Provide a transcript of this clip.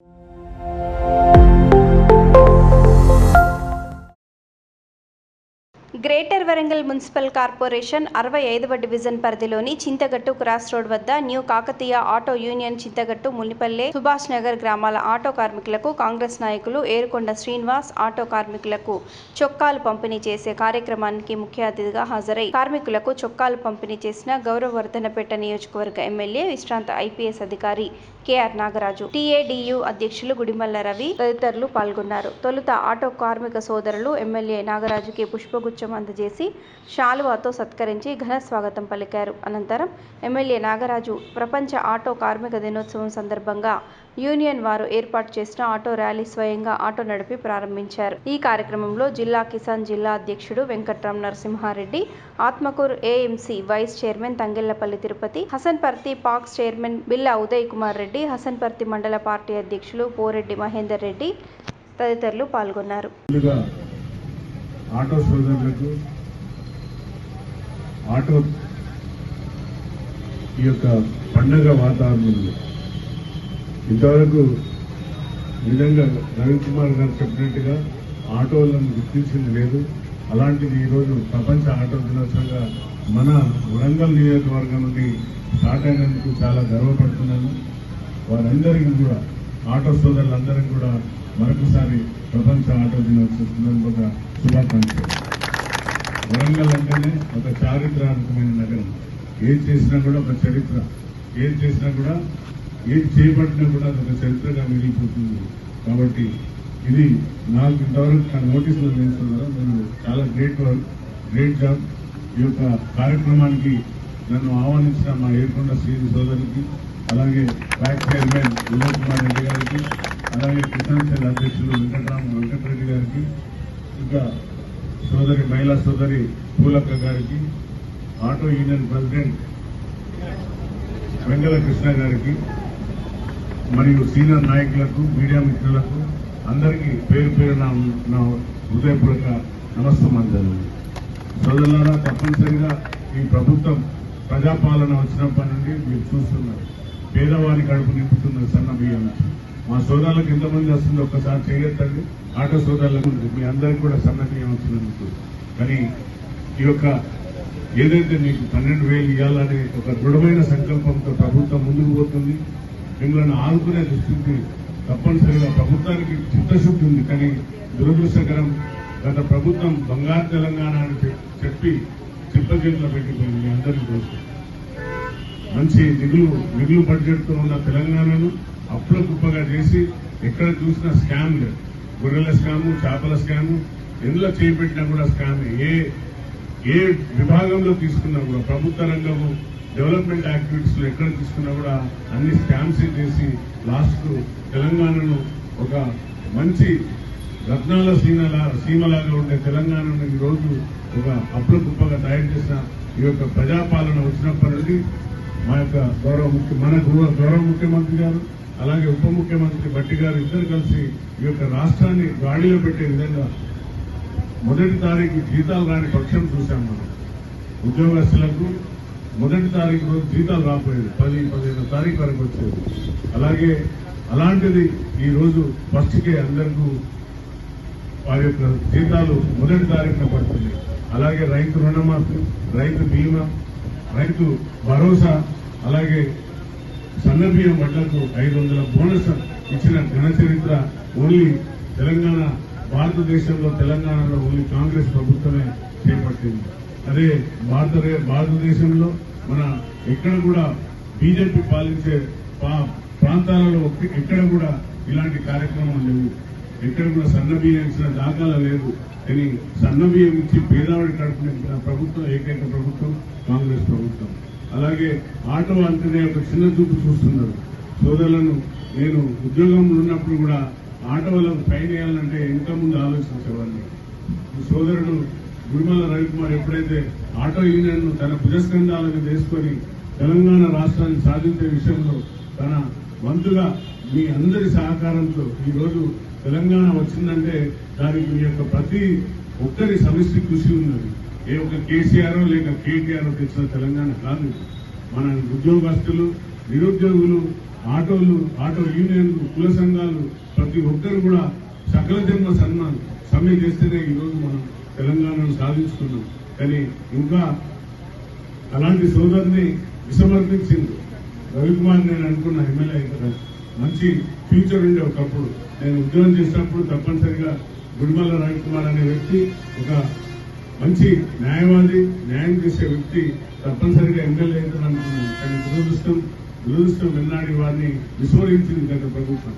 you greater Warangal municipal corporation అరవై ఐదవ division పరిధిలోని చింతగట్టు క్రాస్ రోడ్ వద్ద new Kakatiya auto union Chintagattu Munipalle Subhash Nagar గ్రామాల auto కార్మికులకు కాంగ్రెస్ నాయకులు ఏరుకొండ శ్రీనివాస్ ఆటో కార్మికులకు చొక్కాలు పంపిణీ చేసే కార్యక్రమానికి ముఖ్య అతిథిగా హాజరై కార్మికులకు చొక్కాలు పంపిణీ చేసిన గౌరవవర్ధనపేట నియోజకవర్గ ఎమ్మెల్యే విశ్రాంత ఐపీఎస్ అధికారి కెఆర్ నాగరాజు. టీఏడియు అధ్యక్షులు గుడిమల్ల రవి తదితరులు పాల్గొన్నారు. తొలుత ఆటో కార్మిక సోదరులు ఎమ్మెల్యే నాగరాజుకి పుష్పగుచ్చం అందజేసి శాలువాతో సత్కరించి ఘన స్వాగతం పలికారు. అనంతరం ఎమ్మెల్యే నాగరాజు ప్రపంచ ఆటో కార్మిక దినోత్సవం సందర్భంగా యూనియన్ వారు ఏర్పాటు చేసిన ఆటో ర్యాలీ స్వయంగా ఆటో నడిపి ప్రారంభించారు. ఈ కార్యక్రమంలో జిల్లా కిసాన్ జిల్లా అధ్యక్షుడు Venkatram Narasimhareddy Atmakur AMC vice chairman Tangellapalli Tirupati Hasanparthi PACS chairman Billa Uday Kumar Reddy Hasanparthy మండల పార్టీ అధ్యక్షులు పోరెడ్డి మహేందర్ రెడ్డి తదితరులు పాల్గొన్నారు. ఆటో సోదరులకు ఆటో ఈ యొక్క పండగ వాతావరణంలో ఇంతవరకు నిజంగా రవికుమార్ గారు చెప్పినట్టుగా ఆటోలను గుర్తించింది లేదు. అలాంటిది ఈరోజు ప్రపంచ ఆటో దినోత్సవంగా మన వరంగల్ నియోజకవర్గం నుండి స్టార్ట్ అయినందుకు చాలా గర్వపడుతున్నాను. వారందరికీ కూడా ఆటో సోదరులందరం కూడా మరొకసారి ప్రపంచ ఆటో దినోత్సవ సందర్భంగా శుభాకాంక్షలు. వరంగల్ అంటేనే ఒక చారిత్రాత్మకమైన నగరం. ఏది చేసినా కూడా ఒక చరిత్ర. ఏది చేసినా కూడా ఏది చేపట్టినా కూడా ఒక చరిత్రగా మిగిలిపోతుంది. కాబట్టి ఇది నాకు ఇంతవరకు నా నోటీసులు వేస్తున్నారు మీరు చాలా గ్రేట్ వర్క్ గ్రేట్ జాబ్. ఈ యొక్క కార్యక్రమానికి నన్ను ఆహ్వానించిన మా ఏర్కొండ శ్రీ సోదరికి అలాగే బ్యాక్ చైర్మన్ వినోద్ కుమార్ రెడ్డి గారికి అలాగే కిసాన్ సెల్ అధ్యక్షులు వెంకటరామ వెంకటరెడ్డి గారికి ఇంకా సోదరి మహిళా సోదరి పూలక్క గారికి auto union president Venkala Krishna గారికి మరియు సీనియర్ నాయకులకు మీడియా మిత్రులకు అందరికీ పేరు పేరు నా హృదయపూర్వక నమస్తమాంజలు సోదరులారా తప్పనిసరిగా ఈ ప్రభుత్వం ప్రజాపాలన వచ్చినప్పటి నుండి మీరు చూస్తున్నారు. పేదవాని కడుపు నింపుతున్న సన్న బియ్యం మా సోదరులకు ఎంతమంది వస్తుందో ఒక్కసారి చేయొద్దండి ఆటో సోదరులకు మీ అందరికీ కూడా సన్న బియ్యం వచ్చినందుకు. కానీ ఈ యొక్క ఏదైతే మీకు పన్నెండు వేలు ఇవ్వాలనే ఒక దృఢమైన సంకల్పంతో ప్రభుత్వం ముందుకు పోతుంది. మిమ్మల్ని ఆదుకునే దృష్టికి తప్పనిసరిగా ప్రభుత్వానికి చిత్తశుద్ధి ఉంది. కానీ దురదృష్టకరం గత ప్రభుత్వం బంగారు తెలంగాణ అని చెప్పి చిప్పచేతిలో పెట్టిపోయింది. మీ అందరికీ తెలుసు. మంచి నిధులు మిగులు బడ్జెట్తో ఉన్న తెలంగాణను అప్పుల కుప్పగా చేసి ఎక్కడ చూసినా స్కామ్లు గొర్రెల స్కాము చేపల స్కాము ఎందులో చేపెట్టినా కూడా స్కామ్ ఏ ఏ విభాగంలో తీసుకున్నా కూడా ప్రభుత్వ రంగము డెవలప్మెంట్ యాక్టివిటీస్ ఎక్కడ తీసుకున్నా కూడా అన్ని స్కామ్స్ చేసి లాస్ట్ తెలంగాణను ఒక మంచి రత్నాల సీమలా సీమలాగా ఉండే తెలంగాణను ఈరోజు రోజు ఒక అప్పుల కుప్పగా తయారు చేసిన ఈ యొక్క ప్రజాపాలన వచ్చినప్పటి నుండి మా యొక్క గౌరవ ముఖ్య మన గౌరవ గౌరవ ముఖ్యమంత్రి గారు అలాగే ఉప ముఖ్యమంత్రి భట్టి గారు ఇద్దరు కలిసి ఈ యొక్క రాష్ట్రాన్ని గాడిలో పెట్టే విధంగా మొదటి తారీఖు జీతాలు రాని పక్షం చూశాం మనం. ఉద్యోగస్తులకు మొదటి తారీఖు రోజు జీతాలు రాపోయేది పది పదిహేను తారీఖు వరకు వచ్చేది. అలాగే అలాంటిది ఈ రోజు ఫస్ట్కే అందరికీ వారి యొక్క జీతాలు మొదటి తారీఖున పడుతుంది అలాగే రైతు రుణమాఫీ రైతు బీమా రైతు భరోసా అలాగే సన్నబియ్యం వడ్లకు ఐదు వందల బోనస్ ఇచ్చిన ఘన చరిత్ర ఓన్లీ తెలంగాణ భారతదేశంలో తెలంగాణలో ఓన్లీ కాంగ్రెస్ ప్రభుత్వమే చేపట్టింది. అదే భారత భారతదేశంలో మన ఎక్కడ కూడా బీజేపీ పాలించే ప్రాంతాలలో ఎక్కడ కూడా ఇలాంటి కార్యక్రమం లేవు. ఎక్కడ కూడా సన్న బియ్యం ఇచ్చిన దాఖలా లేదు. కానీ సన్న బియ్యం ఇచ్చి పేదవాడి కడుపు ప్రభుత్వం ఏకైక ప్రభుత్వం కాంగ్రెస్ ప్రభుత్వం. అలాగే ఆటో అంటేనే ఒక చిన్న చూపు చూస్తున్నారు. సోదరులను నేను ఉద్యోగంలో ఉన్నప్పుడు కూడా ఆటోలకు పైన వేయాలంటే ఇంకా ముందు ఆలోచించేవాడిని. సోదరుడు గురుమల రవికుమార్ ఎప్పుడైతే ఆటో యూనియన్ను తన భుజస్కంధాలకు చేసుకొని తెలంగాణ రాష్ట్రాన్ని సాధించే విషయంలో తన వంతుగా మీ అందరి సహకారంతో ఈరోజు తెలంగాణ వచ్చిందంటే దానికి మీ యొక్క ప్రతి ఒక్కరి సమిష్టి కృషి ఉన్నది. ఏ ఒక్క కేసీఆర్ లేక కేటీఆర్ తెచ్చిన తెలంగాణ కాదు మన ఉద్యోగస్తులు నిరుద్యోగులు ఆటోలు ఆటో యూనియన్లు కుల సంఘాలు ప్రతి ఒక్కరు కూడా సకల జన్మ సన్మాన్ సమ్మె చేస్తేనే ఈరోజు మనం తెలంగాణను సాధించుకున్నాం. కానీ ఇంకా అలాంటి సోదరుని విసమర్పించింది రవికుమార్ నేను అనుకున్న ఎమ్మెల్యే మంచి ఫ్యూచర్ ఉండే ఒకప్పుడు నేను ఉద్యోగం చేసినప్పుడు తప్పనిసరిగా గుడిమల్ల రవికుమార్ అనే వ్యక్తి ఒక మంచి న్యాయవాది న్యాయం చేసే వ్యక్తి తప్పనిసరిగా ఎమ్మెల్యే అవుతాను కానీ దురదృష్టం దురదృష్టం వెన్నాడి వారిని విస్మరించింది గత ప్రభుత్వం.